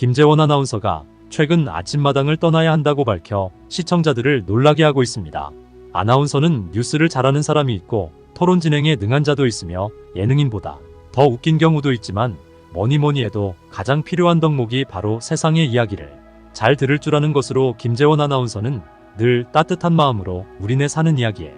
김재원 아나운서가 최근 아침마당을 떠나야 한다고 밝혀 시청자들을 놀라게 하고 있습니다. 아나운서는 뉴스를 잘하는 사람이 있고 토론 진행에 능한 자도 있으며 예능인보다 더 웃긴 경우도 있지만 뭐니 뭐니 해도 가장 필요한 덕목이 바로 세상의 이야기를 잘 들을 줄 아는 것으로 김재원 아나운서는 늘 따뜻한 마음으로 우리네 사는 이야기에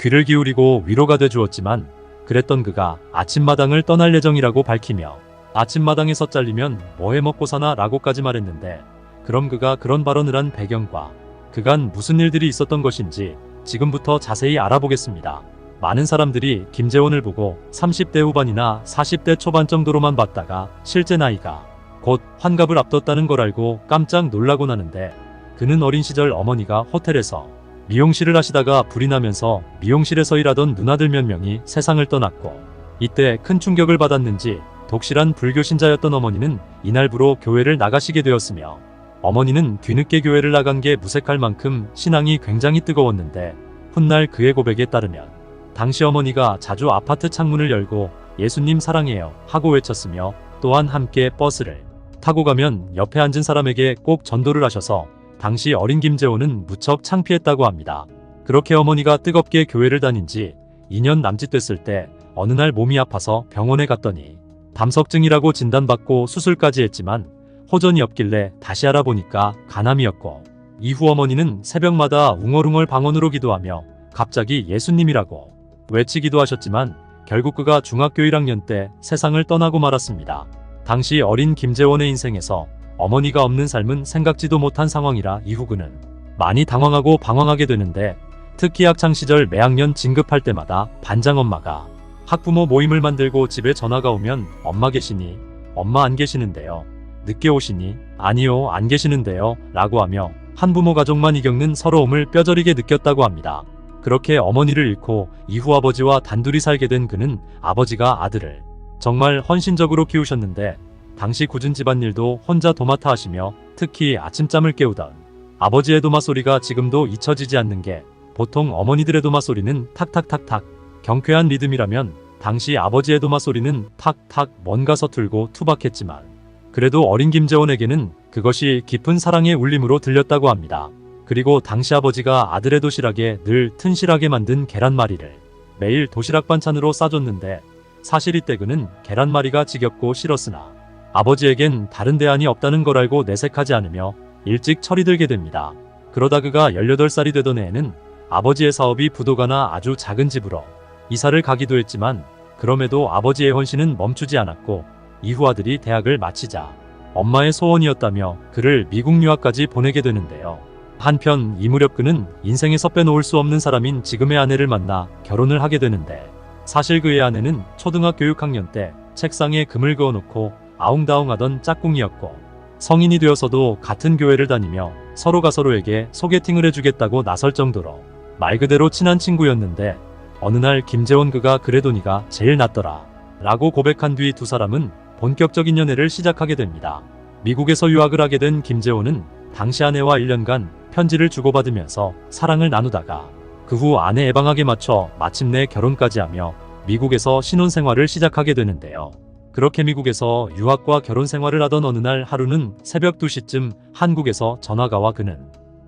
귀를 기울이고 위로가 돼 주었지만 그랬던 그가 아침마당을 떠날 예정이라고 밝히며 아침마당에서 잘리면 뭐해 먹고 사나 라고까지 말했는데 그럼 그가 그런 발언을 한 배경과 그간 무슨 일들이 있었던 것인지 지금부터 자세히 알아보겠습니다. 많은 사람들이 김재원을 보고 30대 후반이나 40대 초반 정도로만 봤다가 실제 나이가 곧 환갑을 앞뒀다는 걸 알고 깜짝 놀라곤 하는데 그는 어린 시절 어머니가 호텔에서 미용실을 하시다가 불이 나면서 미용실에서 일하던 누나들 몇 명이 세상을 떠났고 이때 큰 충격을 받았는지 독실한 불교 신자였던 어머니는 이날부로 교회를 나가시게 되었으며 어머니는 뒤늦게 교회를 나간 게 무색할 만큼 신앙이 굉장히 뜨거웠는데 훗날 그의 고백에 따르면 당시 어머니가 자주 아파트 창문을 열고 예수님 사랑해요 하고 외쳤으며 또한 함께 버스를 타고 가면 옆에 앉은 사람에게 꼭 전도를 하셔서 당시 어린 김재호는 무척 창피했다고 합니다. 그렇게 어머니가 뜨겁게 교회를 다닌 지 2년 남짓 됐을 때 어느 날 몸이 아파서 병원에 갔더니 담석증이라고 진단받고 수술까지 했지만 호전이 없길래 다시 알아보니까 간암이었고 이후 어머니는 새벽마다 웅얼웅얼 방언으로 기도하며 갑자기 예수님이라고 외치기도 하셨지만 결국 그가 중학교 1학년 때 세상을 떠나고 말았습니다. 당시 어린 김재원의 인생에서 어머니가 없는 삶은 생각지도 못한 상황이라 이후 그는 많이 당황하고 방황하게 되는데 특히 학창 시절 매학년 진급할 때마다 반장 엄마가 학부모 모임을 만들고 집에 전화가 오면 엄마 계시니 엄마 안 계시는데요. 늦게 오시니 아니요 안 계시는데요 라고 하며 한부모 가족만 이 겪는 서러움을 뼈저리게 느꼈다고 합니다. 그렇게 어머니를 잃고 이후 아버지와 단둘이 살게 된 그는 아버지가 아들을 정말 헌신적으로 키우셨는데 당시 굳은 집안일도 혼자 도맡아 하시며 특히 아침잠을 깨우던 아버지의 도마 소리가 지금도 잊혀지지 않는 게 보통 어머니들의 도마 소리는 탁탁탁탁 경쾌한 리듬이라면 당시 아버지의 도마 소리는 탁탁 뭔가 서툴고 투박했지만 그래도 어린 김재원에게는 그것이 깊은 사랑의 울림으로 들렸다고 합니다. 그리고 당시 아버지가 아들의 도시락에 늘 튼실하게 만든 계란말이를 매일 도시락 반찬으로 싸줬는데 사실 이때 그는 계란말이가 지겹고 싫었으나 아버지에겐 다른 대안이 없다는 걸 알고 내색하지 않으며 일찍 철이 들게 됩니다. 그러다 그가 18살이 되던 해에는 아버지의 사업이 부도가나 아주 작은 집으로 이사를 가기도 했지만 그럼에도 아버지의 헌신은 멈추지 않았고 이후 아들이 대학을 마치자 엄마의 소원이었다며 그를 미국 유학까지 보내게 되는데요. 한편 이 무렵 그는 인생에서 빼놓을 수 없는 사람인 지금의 아내를 만나 결혼을 하게 되는데 사실 그의 아내는 초등학교 6학년 때 책상에 금을 그어놓고 아웅다웅하던 짝꿍이었고 성인이 되어서도 같은 교회를 다니며 서로가 서로에게 소개팅을 해주겠다고 나설 정도로 말 그대로 친한 친구였는데 어느 날 김재원 그가 그래도 니가 제일 낫더라 라고 고백한 뒤 두 사람은 본격적인 연애를 시작하게 됩니다. 미국에서 유학을 하게 된 김재원은 당시 아내와 1년간 편지를 주고받으면서 사랑을 나누다가 그 후 아내 예방학에 맞춰 마침내 결혼까지 하며 미국에서 신혼생활을 시작하게 되는데요. 그렇게 미국에서 유학과 결혼 생활을 하던 어느 날 하루는 새벽 2시쯤 한국에서 전화가 와 그는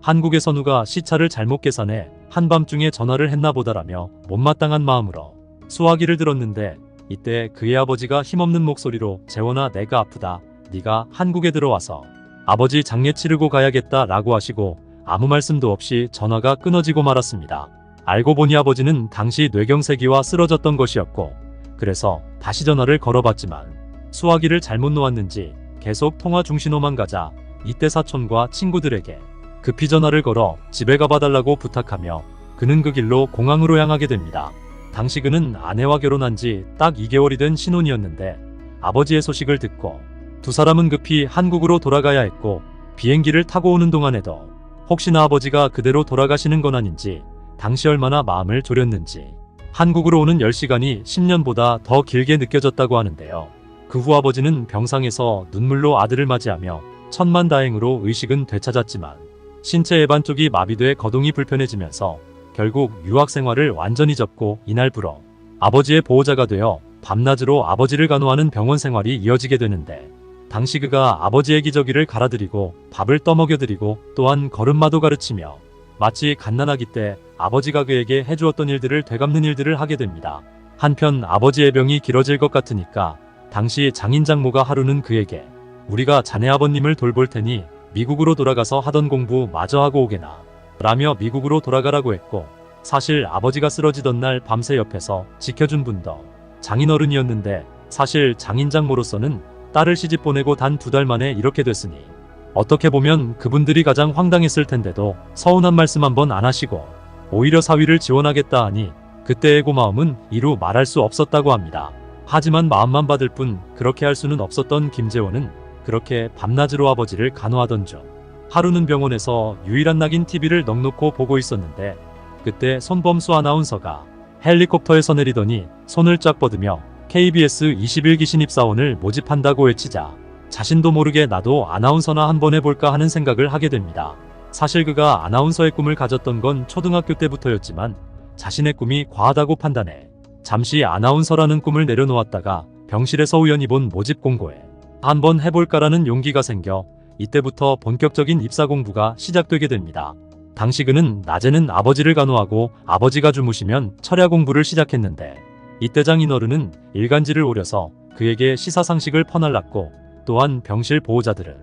한국에서 누가 시차를 잘못 계산해 한밤중에 전화를 했나 보다라며 못마땅한 마음으로 수화기를 들었는데 이때 그의 아버지가 힘없는 목소리로 재원아 내가 아프다 네가 한국에 들어와서 아버지 장례 치르고 가야겠다 라고 하시고 아무 말씀도 없이 전화가 끊어지고 말았습니다. 알고 보니 아버지는 당시 뇌경색이와 쓰러졌던 것이었고 그래서 다시 전화를 걸어봤지만 수화기를 잘못 놓았는지 계속 통화 중신호만 가자 이때 사촌과 친구들에게 급히 전화를 걸어 집에 가봐달라고 부탁하며 그는 그 길로 공항으로 향하게 됩니다. 당시 그는 아내와 결혼한 지 딱 2개월이 된 신혼이었는데 아버지의 소식을 듣고 두 사람은 급히 한국으로 돌아가야 했고 비행기를 타고 오는 동안에도 혹시나 아버지가 그대로 돌아가시는 건 아닌지 당시 얼마나 마음을 졸였는지 한국으로 오는 10시간이 10년보다 더 길게 느껴졌다고 하는데요. 그 후 아버지는 병상에서 눈물로 아들을 맞이하며 천만다행으로 의식은 되찾았지만 신체 예반 쪽이 마비돼 거동이 불편해지면서 결국 유학 생활을 완전히 접고 이날부로 아버지의 보호자가 되어 밤낮으로 아버지를 간호하는 병원 생활이 이어지게 되는데 당시 그가 아버지의 기저귀를 갈아드리고 밥을 떠먹여드리고 또한 걸음마도 가르치며 마치 갓난아기 때 아버지가 그에게 해주었던 일들을 되갚는 일들을 하게 됩니다. 한편 아버지의 병이 길어질 것 같으니까 당시 장인 장모가 하루는 그에게 우리가 자네 아버님을 돌볼 테니 미국으로 돌아가서 하던 공부 마저 하고 오게나 라며 미국으로 돌아가라고 했고 사실 아버지가 쓰러지던 날 밤새 옆에서 지켜준 분도 장인어른이었는데 사실 장인 장모로서는 딸을 시집 보내고 단 두 달 만에 이렇게 됐으니 어떻게 보면 그분들이 가장 황당했을 텐데도 서운한 말씀 한번 안 하시고 오히려 사위를 지원하겠다 하니 그때의 고마움은 이루 말할 수 없었다고 합니다. 하지만 마음만 받을 뿐 그렇게 할 수는 없었던 김재원은 그렇게 밤낮으로 아버지를 간호하던 중 하루는 병원에서 유일한 낙인 TV를 넉놓고 보고 있었는데 그때 손범수 아나운서가 헬리콥터에서 내리더니 손을 쫙 뻗으며 KBS 21기 신입사원을 모집한다고 외치자 자신도 모르게 나도 아나운서나 한번 해볼까 하는 생각을 하게 됩니다. 사실 그가 아나운서의 꿈을 가졌던 건 초등학교 때부터였지만 자신의 꿈이 과하다고 판단해 잠시 아나운서라는 꿈을 내려놓았다가 병실에서 우연히 본 모집 공고에 한번 해볼까라는 용기가 생겨 이때부터 본격적인 입사 공부가 시작되게 됩니다. 당시 그는 낮에는 아버지를 간호하고 아버지가 주무시면 철야 공부를 시작했는데 이때 장인어른은 일간지를 오려서 그에게 시사상식을 퍼날랐고 또한 병실 보호자들은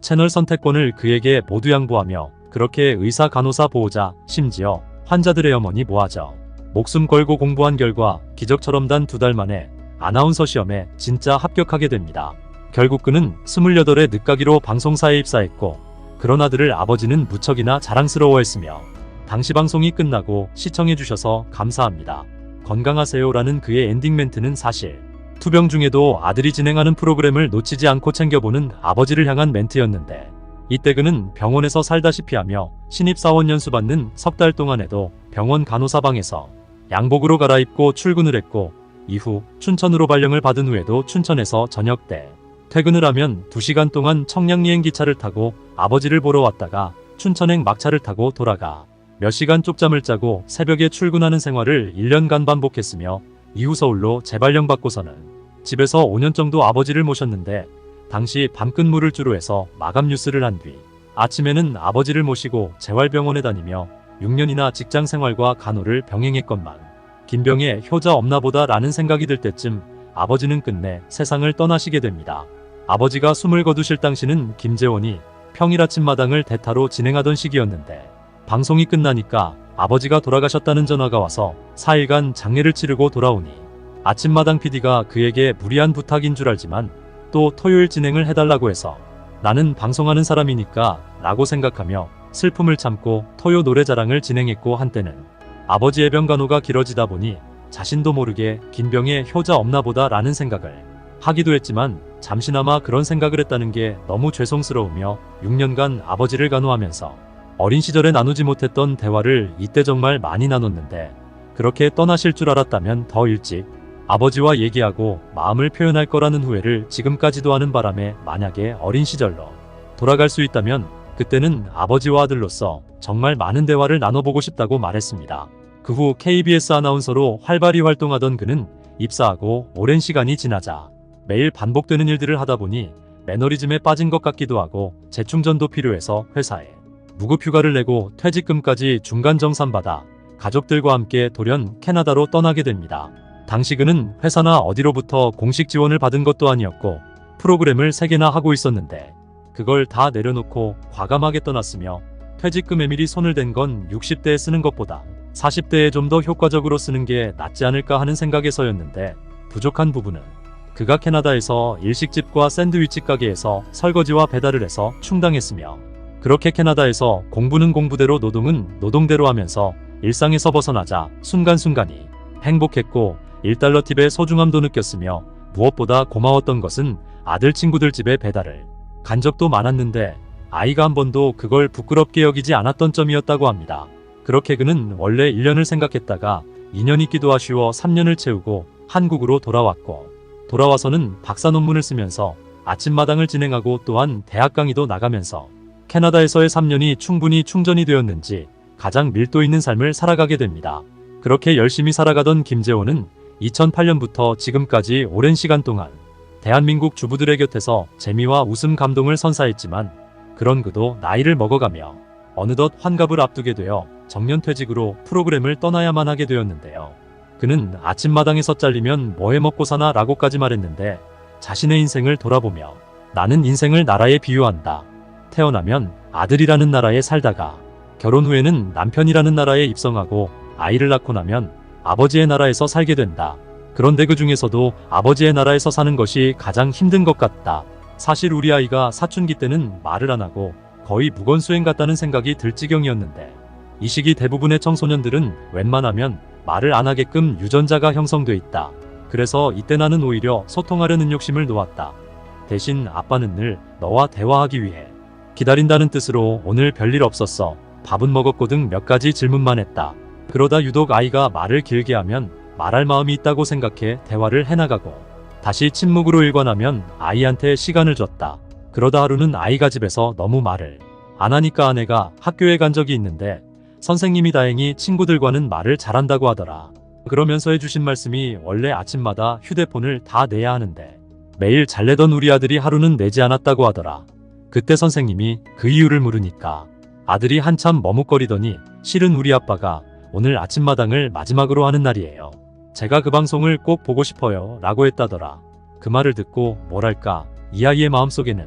채널 선택권을 그에게 모두 양보하며 그렇게 의사 간호사 보호자 심지어 환자들의 어머니 모아져 목숨 걸고 공부한 결과 기적처럼 단 두 달 만에 아나운서 시험에 진짜 합격하게 됩니다. 결국 그는 28의 늦가기로 방송사에 입사했고 그런 아들을 아버지는 무척이나 자랑스러워했으며 당시 방송이 끝나고 시청해주셔서 감사합니다. 건강하세요라는 그의 엔딩 멘트는 사실 투병 중에도 아들이 진행하는 프로그램을 놓치지 않고 챙겨보는 아버지를 향한 멘트였는데 이때 그는 병원에서 살다시피 하며 신입사원 연수받는 석 달 동안에도 병원 간호사방에서 양복으로 갈아입고 출근을 했고 이후 춘천으로 발령을 받은 후에도 춘천에서 저녁 때 퇴근을 하면 2시간 동안 청량리행 기차를 타고 아버지를 보러 왔다가 춘천행 막차를 타고 돌아가 몇 시간 쪽잠을 짜고 새벽에 출근하는 생활을 1년간 반복했으며 이후 서울로 재발령 받고서는 집에서 5년 정도 아버지를 모셨는데 당시 밤끝물을 주로 해서 마감 뉴스를 한 뒤 아침에는 아버지를 모시고 재활병원에 다니며 6년이나 직장 생활과 간호를 병행했건만 김병에 효자 없나 보다 라는 생각이 들 때쯤 아버지는 끝내 세상을 떠나시게 됩니다. 아버지가 숨을 거두실 당시는 김재원이 평일 아침마당을 대타로 진행하던 시기였는데 방송이 끝나니까 아버지가 돌아가셨다는 전화가 와서 4일간 장례를 치르고 돌아오니 아침마당 PD가 그에게 무리한 부탁인 줄 알지만 또 토요일 진행을 해달라고 해서 나는 방송하는 사람이니까 라고 생각하며 슬픔을 참고 토요 노래자랑을 진행했고 한때는 아버지의 병간호가 길어지다 보니 자신도 모르게 긴 병에 효자 없나 보다 라는 생각을 하기도 했지만 잠시나마 그런 생각을 했다는 게 너무 죄송스러우며 6년간 아버지를 간호하면서 어린 시절에 나누지 못했던 대화를 이때 정말 많이 나눴는데 그렇게 떠나실 줄 알았다면 더 일찍 아버지와 얘기하고 마음을 표현할 거라는 후회를 지금까지도 하는 바람에 만약에 어린 시절로 돌아갈 수 있다면 그때는 아버지와 아들로서 정말 많은 대화를 나눠보고 싶다고 말했습니다. 그 후 KBS 아나운서로 활발히 활동하던 그는 입사하고 오랜 시간이 지나자 매일 반복되는 일들을 하다 보니 매너리즘에 빠진 것 같기도 하고 재충전도 필요해서 회사에 무급휴가를 내고 퇴직금까지 중간 정산받아 가족들과 함께 돌연 캐나다로 떠나게 됩니다. 당시 그는 회사나 어디로부터 공식 지원을 받은 것도 아니었고 프로그램을 3개나 하고 있었는데 그걸 다 내려놓고 과감하게 떠났으며 퇴직금에 미리 손을 댄 건 60대에 쓰는 것보다 40대에 좀 더 효과적으로 쓰는 게 낫지 않을까 하는 생각에서였는데 부족한 부분은 그가 캐나다에서 일식집과 샌드위치 가게에서 설거지와 배달을 해서 충당했으며 그렇게 캐나다에서 공부는 공부대로 노동은 노동대로 하면서 일상에서 벗어나자 순간순간이 행복했고 1달러 팁의 소중함도 느꼈으며 무엇보다 고마웠던 것은 아들 친구들 집에 배달을 간 적도 많았는데 아이가 한 번도 그걸 부끄럽게 여기지 않았던 점이었다고 합니다. 그렇게 그는 원래 1년을 생각했다가 2년 있기도 아쉬워 3년을 채우고 한국으로 돌아왔고 돌아와서는 박사 논문을 쓰면서 아침마당을 진행하고 또한 대학 강의도 나가면서 캐나다에서의 3년이 충분히 충전이 되었는지 가장 밀도 있는 삶을 살아가게 됩니다. 그렇게 열심히 살아가던 김재호는 2008년부터 지금까지 오랜 시간 동안 대한민국 주부들의 곁에서 재미와 웃음 감동을 선사했지만 그런 그도 나이를 먹어가며 어느덧 환갑을 앞두게 되어 정년퇴직으로 프로그램을 떠나야만 하게 되었는데요. 그는 아침마당에서 잘리면 뭐해 먹고 사나 라고까지 말했는데 자신의 인생을 돌아보며 나는 인생을 나라에 비유한다. 태어나면 아들이라는 나라에 살다가 결혼 후에는 남편이라는 나라에 입성하고 아이를 낳고 나면 아버지의 나라에서 살게 된다. 그런데 그 중에서도 아버지의 나라에서 사는 것이 가장 힘든 것 같다. 사실 우리 아이가 사춘기 때는 말을 안 하고 거의 무건수행 같다는 생각이 들 지경이었는데 이 시기 대부분의 청소년들은 웬만하면 말을 안 하게끔 유전자가 형성돼 있다. 그래서 이때 나는 오히려 소통하려는 욕심을 놓았다. 대신 아빠는 늘 너와 대화하기 위해 기다린다는 뜻으로 오늘 별일 없었어. 밥은 먹었고 등 몇 가지 질문만 했다. 그러다 유독 아이가 말을 길게 하면 말할 마음이 있다고 생각해 대화를 해나가고 다시 침묵으로 일관하면 아이한테 시간을 줬다. 그러다 하루는 아이가 집에서 너무 말을 안 하니까 아내가 학교에 간 적이 있는데 선생님이 다행히 친구들과는 말을 잘한다고 하더라. 그러면서 해주신 말씀이 원래 아침마다 휴대폰을 다 내야 하는데 매일 잘 내던 우리 아들이 하루는 내지 않았다고 하더라. 그때 선생님이 그 이유를 물으니까 아들이 한참 머뭇거리더니 실은 우리 아빠가 오늘 아침마당을 마지막으로 하는 날이에요. 제가 그 방송을 꼭 보고 싶어요. 라고 했다더라. 그 말을 듣고 뭐랄까 이 아이의 마음속에는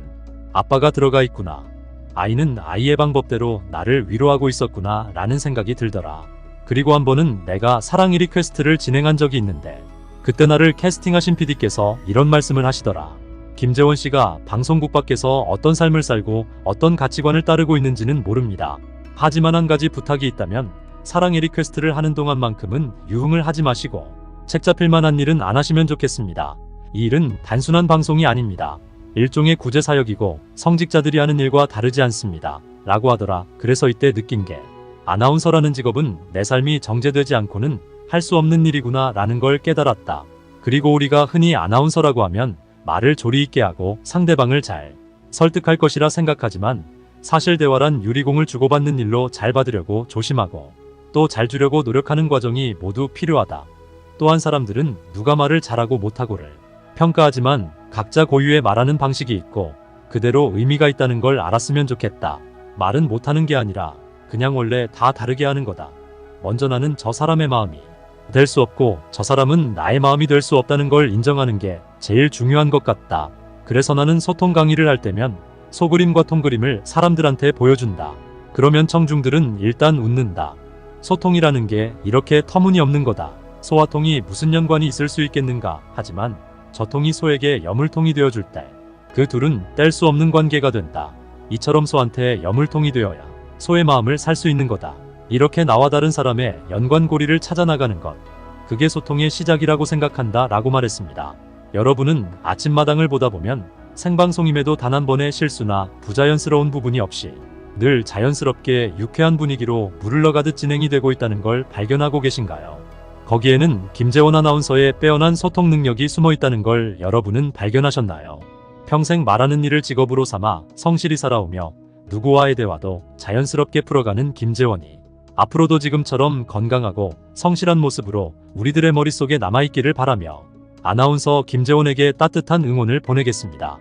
아빠가 들어가 있구나. 아이는 아이의 방법대로 나를 위로하고 있었구나 라는 생각이 들더라. 그리고 한 번은 내가 사랑 1위 퀘스트를 진행한 적이 있는데 그때 나를 캐스팅하신 PD께서 이런 말씀을 하시더라. 김재원 씨가 방송국 밖에서 어떤 삶을 살고 어떤 가치관을 따르고 있는지는 모릅니다. 하지만 한 가지 부탁이 있다면 사랑 1위 퀘스트를 하는 동안만큼은 유흥을 하지 마시고 책 잡힐 만한 일은 안 하시면 좋겠습니다. 이 일은 단순한 방송이 아닙니다. 일종의 구제사역이고 성직자들이 하는 일과 다르지 않습니다. 라고 하더라. 그래서 이때 느낀 게 아나운서라는 직업은 내 삶이 정제되지 않고는 할 수 없는 일이구나 라는 걸 깨달았다. 그리고 우리가 흔히 아나운서라고 하면 말을 조리 있게 하고 상대방을 잘 설득할 것이라 생각하지만 사실 대화란 유리공을 주고받는 일로 잘 받으려고 조심하고 또 잘 주려고 노력하는 과정이 모두 필요하다. 또한 사람들은 누가 말을 잘하고 못하고를 평가하지만 각자 고유의 말하는 방식이 있고 그대로 의미가 있다는 걸 알았으면 좋겠다. 말은 못하는 게 아니라 그냥 원래 다 다르게 하는 거다. 먼저 나는 저 사람의 마음이 될 수 없고 저 사람은 나의 마음이 될 수 없다는 걸 인정하는 게 제일 중요한 것 같다. 그래서 나는 소통 강의를 할 때면 소그림과 통그림을 사람들한테 보여준다. 그러면 청중들은 일단 웃는다. 소통이라는 게 이렇게 터무니없는 거다. 소와 통이 무슨 연관이 있을 수 있겠는가 하지만 저 통이 소에게 여물통이 되어줄 때 그 둘은 뗄 수 없는 관계가 된다. 이처럼 소한테 여물통이 되어야 소의 마음을 살 수 있는 거다. 이렇게 나와 다른 사람의 연관고리를 찾아나가는 것. 그게 소통의 시작이라고 생각한다 라고 말했습니다. 여러분은 아침마당을 보다 보면 생방송임에도 단 한 번의 실수나 부자연스러운 부분이 없이 늘 자연스럽게 유쾌한 분위기로 물을 넣가듯 진행이 되고 있다는 걸 발견하고 계신가요? 거기에는 김재원 아나운서의 빼어난 소통 능력이 숨어 있다는 걸 여러분은 발견하셨나요? 평생 말하는 일을 직업으로 삼아 성실히 살아오며 누구와의 대화도 자연스럽게 풀어가는 김재원이 앞으로도 지금처럼 건강하고 성실한 모습으로 우리들의 머릿속에 남아있기를 바라며 아나운서 김재원에게 따뜻한 응원을 보내겠습니다.